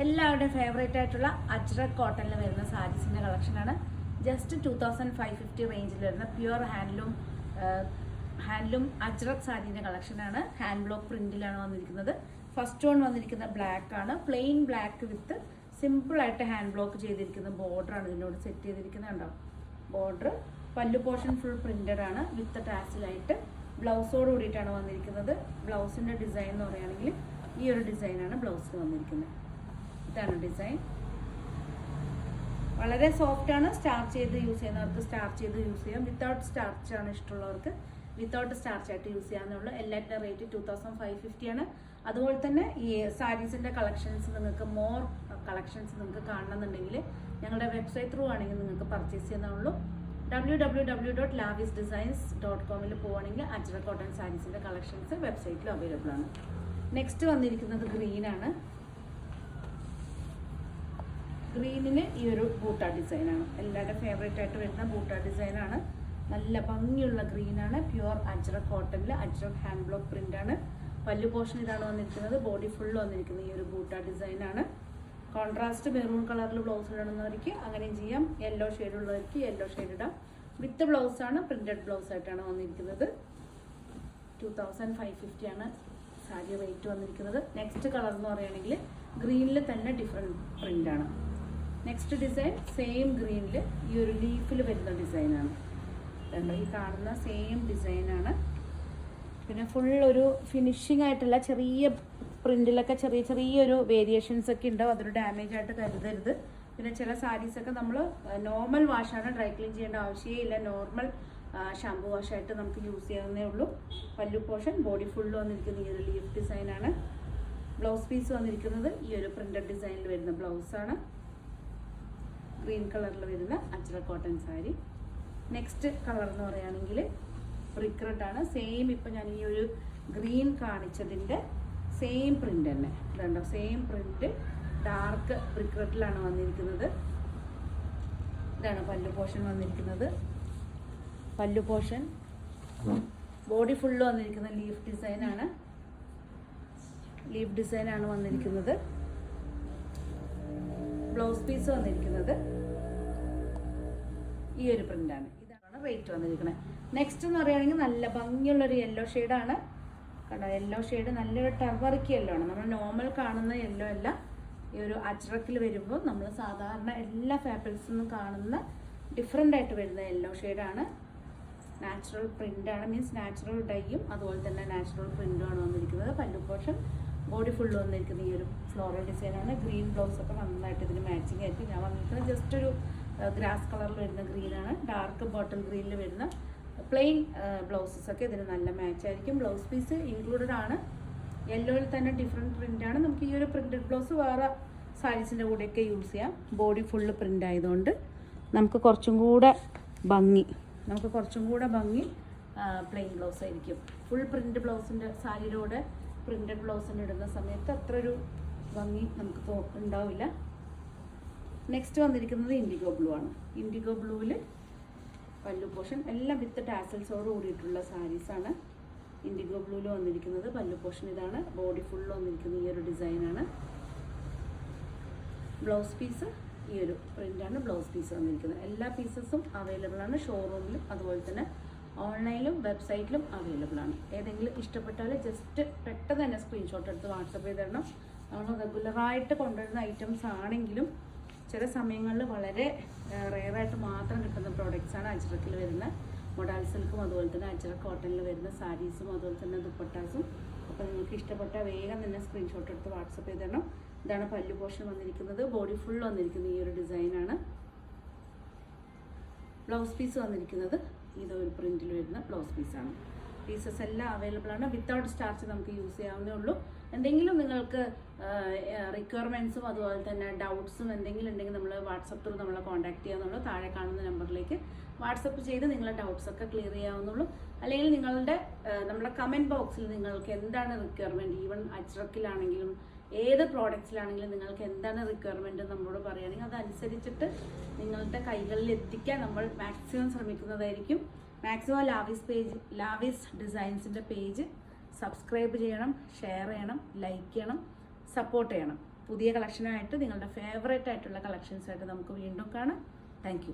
എല്ലാവരുടെയും ഫേവറേറ്റ് ആയിട്ടുള്ള അജ്രക് കോട്ടണിൽ വരുന്ന സാരീസിന്റെ കളക്ഷനാണ് just two thousand five fifty റേഞ്ചിൽ വരുന്ന പ്യുവർ ഹാൻഡ്ലൂം ഹാൻഡ്ലൂം അജ്രക് സാരീന്റെ കളക്ഷനാണ് ഹാൻഡ് ബ്ലോക്ക് പ്രിന്റിലാണ് വന്നിരിക്കുന്നത്. ഫസ്റ്റ് വൺ വന്നിരിക്കുന്ന ബ്ലാക്ക് ആണ്. പ്ലെയിൻ ബ്ലാക്ക് വിത്ത് സിമ്പിളായിട്ട് ഹാൻഡ് ബ്ലോക്ക് ചെയ്തിരിക്കുന്ന ബോർഡറാണ് ഇതിനോട് സെറ്റ് ചെയ്തിരിക്കുന്നത് കണ്ടോ? ബോർഡർ പല്ലു പോർഷൻ ഫുൾ പ്രിന്റഡ് ആണ്. വിത്ത് ടാസിലായിട്ട് ബ്ലൗസോട് കൂടിയിട്ടാണ് വന്നിരിക്കുന്നത്. ബ്ലൗസിന്റെ ഡിസൈൻ എന്ന് പറയുകയാണെങ്കിൽ ഈ ഒരു ഡിസൈനാണ് ബ്ലൗസിന് വന്നിരിക്കുന്നത്. ഇതാണ് ഡിസൈൻ വളരെ സോഫ്റ്റ് ആണ്. സ്റ്റാർച്ച് ചെയ്ത് യൂസ് ചെയ്യുന്നവർക്ക് സ്റ്റാർച്ച് ചെയ്ത് യൂസ് ചെയ്യാം. വിത്തൗട്ട് സ്റ്റാർച്ച് ആണ് ഇഷ്ടമുള്ളവർക്ക് വിത്തൗട്ട് സ്റ്റാർച്ച് ആയിട്ട് യൂസ് ചെയ്യാമെന്നുള്ളൂ എല്ലാറ്റിന്റെ rate two thousand five fifty ആണ്. അതുപോലെ തന്നെ ഈ സാരീസിന്റെ കളക്ഷൻസ് നിങ്ങൾക്ക് മോർ കളക്ഷൻസ് നിങ്ങൾക്ക് കാണണമെന്നുണ്ടെങ്കിൽ ഞങ്ങളുടെ വെബ്സൈറ്റ് ത്രൂ ആണെങ്കിൽ നിങ്ങൾക്ക് പർച്ചേസ് ചെയ്യുന്നുള്ളൂ W W W dot Lavis designs dot കോമിൽ പോവുകയാണെങ്കിൽ അജ്ര കോട്ടൺ സാരീസിന്റെ കളക്ഷൻസ് വെബ്സൈറ്റിൽ അവൈലബിൾ ആണ്. നെക്സ്റ്റ് വന്നിരിക്കുന്നത് ഗ്രീൻ ആണ്. ഗ്രീനിന് ഈ ഒരു ബൂട്ട ഡിസൈനാണ് എല്ലാവരുടെ ഫേവറേറ്റ് ആയിട്ട് വരുന്ന ബൂട്ട ഡിസൈനാണ് നല്ല ഭംഗിയുള്ള ഗ്രീനാണ് പ്യുവർ അജ്രക് കോട്ടണിൽ അജ്രക് ഹാൻഡ് ബ്ലോക്ക് പ്രിന്റ് ആണ്. പല്ലു പോർഷൻ ഇതാണ് വന്നിരിക്കുന്നത്. ബോഡി ഫുൾ വന്നിരിക്കുന്നത് ഈ ഒരു ബൂട്ട ഡിസൈനാണ് കോൺട്രാസ്റ്റ് മെറൂൺ കളറിൽ ബ്ലൗസ് ഇടണമെന്നവർക്ക് അങ്ങനെയും ചെയ്യാം. യെല്ലോ ഷെയ്ഡ് ഉള്ളവർക്ക് യെല്ലോ ഷെയ്ഡ് ഇടാം. വിത്ത് ബ്ലൗസ് ആണ് പ്രിന്റഡ് ബ്ലൗസ് ആയിട്ടാണ് വന്നിരിക്കുന്നത്. ടു തൗസൻഡ് ഫൈവ് ഫിഫ്റ്റി ആണ് സാരി റേറ്റ് വന്നിരിക്കുന്നത്. നെക്സ്റ്റ് കളർ എന്ന് പറയുകയാണെങ്കിൽ ഗ്രീനിൽ തന്നെ ഡിഫറെന്റ് പ്രിന്റാണ് നെക്സ്റ്റ് ഡിസൈൻ സെയിം ഗ്രീനിൽ ഈ ഒരു ലീഫിൽ വരുന്ന ഡിസൈനാണ് കണ്ടോ? ഈ കാണുന്ന സെയിം ഡിസൈനാണ് പിന്നെ ഫുൾ ഒരു ഫിനിഷിംഗ് ആയിട്ടുള്ള ചെറിയ പ്രിന്റിലൊക്കെ ചെറിയ ചെറിയൊരു വേരിയേഷൻസ് ഒക്കെ ഉണ്ടാവും. അതൊരു ഡാമേജ് ആയിട്ട് കരുതരുത്. പിന്നെ ചില സാരീസ് ഒക്കെ നമ്മൾ നോർമൽ വാഷാണ് ഡ്രൈ ക്ലീൻ ചെയ്യേണ്ട ആവശ്യമേ ഇല്ല. നോർമൽ ഷാമ്പു വാഷായിട്ട് നമുക്ക് യൂസ് ചെയ്യാവുന്നേ ഉള്ളൂ. പല്ലു പോർഷൻ ബോഡി ഫുള്ള് വന്നിരിക്കുന്ന ഈ ഒരു ലീഫ് ഡിസൈനാണ് ബ്ലൗസ് പീസ് വന്നിരിക്കുന്നത് ഈ ഒരു പ്രിന്റഡ് ഡിസൈനിൽ വരുന്ന ബ്ലൗസാണ് ഗ്രീൻ കളറിൽ വരുന്ന അച്ചറ കോട്ടൺ സാരി. നെക്സ്റ്റ് കളർ എന്ന് പറയുകയാണെങ്കിൽ റിക്രട്ട് ആണ്. സെയിം ഇപ്പം ഞാൻ ഈ ഒരു ഗ്രീൻ കാണിച്ചതിന്റെ സെയിം പ്രിന്റ് തന്നെ. ഇതുണ്ടോ? സെയിം പ്രിന്റ് ഡാർക്ക് റിക്രട്ടിലാണ് വന്നിരിക്കുന്നത്. ഇതാണ് പല്ലു പോർഷൻ വന്നിരിക്കുന്നത്. പല്ലു പോർഷൻ. ബോഡി ഫുള്ള് വന്നിരിക്കുന്ന ലീഫ് ഡിസൈനാണ് ലീഫ് ഡിസൈനാണ് വന്നിരിക്കുന്നത്. ബ്ലൗസ് പീസ് വന്നിരിക്കുന്നത്. ഈ ഒരു പ്രിന്റാണ്. ഇതാണ് റേറ്റ് വന്നിരിക്കുന്നത് നെക്സ്റ്റ് എന്ന് പറയുകയാണെങ്കിൽ നല്ല ഭംഗിയുള്ള ഭംഗിയുള്ളൊരു യെല്ലോ ഷെയ്ഡാണ് കണ്ടോ യെല്ലോ ഷെയ്ഡ് നല്ലൊരു ടർമറിക്ക് യെല്ലോ ആണ്. നമ്മൾ നോർമൽ കാണുന്ന യെല്ലോ അല്ല. ഈ ഒരു അജ്രക്കിൽ വരുമ്പോൾ നമ്മൾ സാധാരണ എല്ലാ ഫാബ്രിക്സിൽ നിന്നും കാണുന്ന ഡിഫറെന്റ് ആയിട്ട് വരുന്ന യെല്ലോ ഷെയ്ഡാണ് നാച്ചുറൽ പ്രിന്റാണ് മീൻസ് നാച്ചുറൽ ഡൈയും അതുപോലെ തന്നെ നാച്ചുറൽ ആണ് വന്നിരിക്കുന്നത്. പല്ലു പോർഷൻ ബോഡി ഫുള്ള് വന്നിരിക്കുന്ന ഈ ഒരു ഫ്ലോറൽ ഡിസൈനാണ് ഗ്രീൻ ബ്ലൗസ് ഒക്കെ നന്നായിട്ട് ഇതിന് മാച്ചിങ് ആയിട്ട് ഞാൻ വന്നിരിക്കുന്നത്. ജസ്റ്റ് ഒരു ഗ്രാസ് കളറിൽ വരുന്ന ഗ്രീനാണ് ഡാർക്ക് ബോട്ടിൽ ഗ്രീനിൽ വരുന്ന പ്ലെയിൻ ബ്ലൗസസ് ഒക്കെ ഇതിന് നല്ല മാച്ച് ആയിരിക്കും. ബ്ലൗസ് പീസ് ഇൻക്ലൂഡഡ് ആണ്. യെല്ലോയിൽ തന്നെ ഡിഫറെന്റ് പ്രിന്റാണ് നമുക്ക് ഈ ഒരു പ്രിന്റഡ് ബ്ലൗസ് വേറെ സാരീസിന്റെ കൂടെയൊക്കെ യൂസ് ചെയ്യാം. ബോഡി ഫുള്ള് പ്രിന്റ് ആയതുകൊണ്ട് നമുക്ക് കുറച്ചും കൂടെ ഭംഗി നമുക്ക് കുറച്ചും കൂടെ ഭംഗി പ്ലെയിൻ ബ്ലൗസ് ആയിരിക്കും. ഫുൾ പ്രിന്റ് ബ്ലൗസിന്റെ സാരിയുടെ കൂടെ പ്രിന്റഡ് ബ്ലൗസിന്റെ ഇടുന്ന സമയത്ത് അത്ര ഒരു ഭംഗി നമുക്ക് ഉണ്ടാവില്ല. നെക്സ്റ്റ് വന്നിരിക്കുന്നത് ഇൻഡിഗോ ബ്ലൂ ആണ്. ഇൻഡിഗോ ബ്ലൂവിൽ പല്ലു പോഷൻ എല്ലാം വിത്ത് ടാസൽസോട് കൂടിയിട്ടുള്ള സാരീസാണ് ഇൻഡിഗോ ബ്ലൂവിൽ വന്നിരിക്കുന്നത് പല്ലു പോഷൻ ഇതാണ്. ബോഡി ഫുള്ള് വന്നിരിക്കുന്ന ഈ ഒരു ഡിസൈനാണ് ബ്ലൗസ് പീസ് ഈ ഒരു പ്രിന്റാണ് ബ്ലൗസ് പീസ് വന്നിരിക്കുന്നത്. എല്ലാ പീസസും അവൈലബിൾ ആണ്. ഷോറൂമിലും അതുപോലെ തന്നെ ഓൺലൈനിലും വെബ്സൈറ്റിലും അവൈലബിൾ ആണ്. ഏതെങ്കിലും ഇഷ്ടപ്പെട്ടാൽ ജസ്റ്റ് പെട്ടെന്ന് തന്നെ സ്ക്രീൻഷോട്ട് എടുത്ത് വാട്സപ്പ് ചെയ്ത് തരണം. നമ്മൾ റെഗുലറായിട്ട് കൊണ്ടുവരുന്ന ഐറ്റംസ് ആണെങ്കിലും ചില സമയങ്ങളിൽ വളരെ റെയറായിട്ട് മാത്രം കിട്ടുന്ന പ്രോഡക്റ്റ്സ് ആണ് അജ്രക്കിൽ വരുന്ന. മൊഡാൽ സിൽക്കും അതുപോലെ തന്നെ അജ്രക് കോട്ടണിൽ വരുന്ന സാരീസും അതുപോലെ തന്നെ ദുപ്പട്ടാസും. അപ്പോൾ നിങ്ങൾക്ക് ഇഷ്ടപ്പെട്ട വേഗം തന്നെ സ്ക്രീൻഷോട്ട് എടുത്ത് വാട്സപ്പ് ചെയ്ത് തരണം. ഇതാണ് പല്ലു പോർഷൻ വന്നിരിക്കുന്നത്. ബോഡി ഫുൾ വന്നിരിക്കുന്ന ഈ ഒരു ഡിസൈനാണ് ബ്ലൗസ് പീസ് വന്നിരിക്കുന്നത്. ഇതോ ഒരു പ്രിന്റിൽ വരുന്ന ബ്ലൗസ് പീസാണ് പീസസ് എല്ലാം അവൈലബിൾ ആണ്. വിത്തൗട്ട് സ്റ്റാർച്ച് നമുക്ക് യൂസ് ചെയ്യാവുന്നേ ഉള്ളൂ. എന്തെങ്കിലും നിങ്ങൾക്ക് റിക്വയർമെന്റ്സും അതുപോലെ തന്നെ ഡൗട്ട്സും എന്തെങ്കിലും ഉണ്ടെങ്കിൽ നമ്മൾ വാട്സപ്പ് ത്രൂ നമ്മളെ കോൺടാക്ട് ചെയ്യാവുന്നുള്ളൂ താഴെ കാണുന്ന നമ്പറിലേക്ക് വാട്സപ്പ് ചെയ്ത് നിങ്ങളുടെ ഡൗട്ട്സ് ഒക്കെ ക്ലിയർ ചെയ്യാവുന്നുള്ളൂ അല്ലെങ്കിൽ നിങ്ങളുടെ നമ്മുടെ കമന്റ് ബോക്സിൽ നിങ്ങൾക്ക് എന്താണ് റിക്വയർമെന്റ് ഈവൻ അച്ചറക്കിലാണെങ്കിലും ഏത് പ്രോഡക്റ്റ്സിലാണെങ്കിലും നിങ്ങൾക്ക് എന്താണ് റിക്വയർമെന്റ് നമ്മളോട് പറയുകയാണെങ്കിൽ അതനുസരിച്ചിട്ട് നിങ്ങളുടെ കൈകളിൽ എത്തിക്കാൻ നമ്മൾ മാക്സിമം ശ്രമിക്കുന്നതായിരിക്കും. മാക്സിമം ലാവീസ് പേജ് ലാവീസ് ഡിസൈൻസിന്റെ പേജ് സബ്സ്ക്രൈബ് ചെയ്യണം ഷെയർ ചെയ്യണം ലൈക്ക് ചെയ്യണം സപ്പോർട്ട് ചെയ്യണം. പുതിയ കളക്ഷനായിട്ട് നിങ്ങളുടെ ഫേവറേറ്റ് ആയിട്ടുള്ള കളക്ഷൻസ് ആയിട്ട് നമുക്ക് വീണ്ടും കാണാം. താങ്ക്